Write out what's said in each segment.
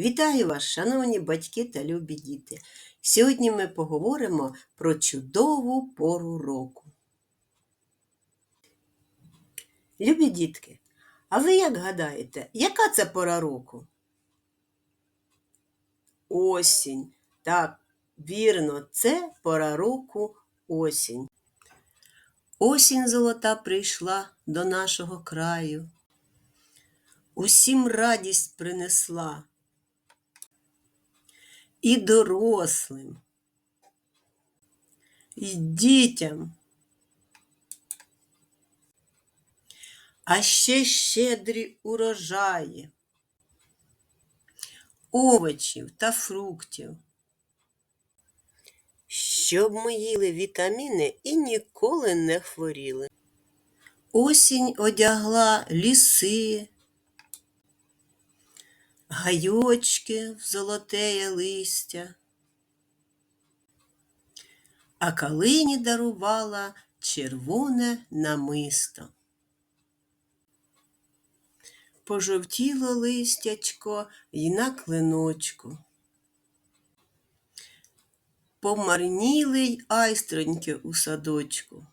Вітаю вас, шановні батьки та любі діти! Сьогодні ми поговоримо про чудову пору року. Любі дітки, а ви як гадаєте, яка це пора року? Осінь. Так, вірно, це пора року осінь. Осінь золота прийшла до нашого краю. Усім радість принесла і дорослим, і дітям. А ще щедрі урожаї, овочів та фруктів. Щоб ми їли вітаміни і ніколи не хворіли. Осінь одягла ліси, гайочки в золотеє листя, а калині дарувала червоне намисто. Пожовтіло листячко й на клиночку. Помарніли й айстроньки у садочку.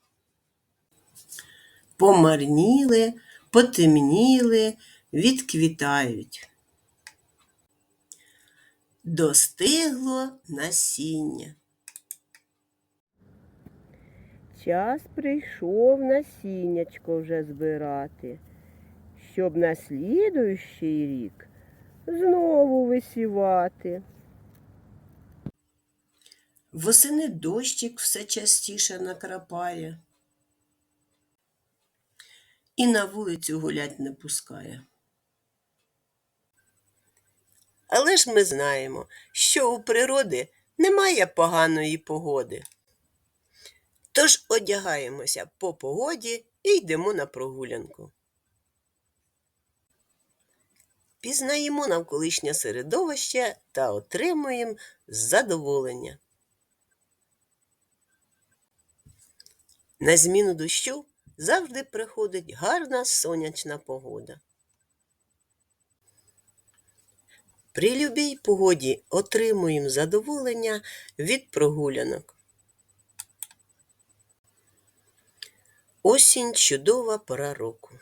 Помарніли, потемніли, відквітають. Достигло насіння. Час прийшов насіннячко вже збирати, щоб на слідуючий рік знову висівати. Восени дощик все частіше накрапає. І на вулицю гулять не пускає. Але ж ми знаємо, що у природи немає поганої погоди. Тож одягаємося по погоді і йдемо на прогулянку. Пізнаємо навколишнє середовище та отримуємо задоволення. На зміну дощу завжди приходить гарна сонячна погода. При любій погоді отримуємо задоволення від прогулянок. Осінь чудова пора року.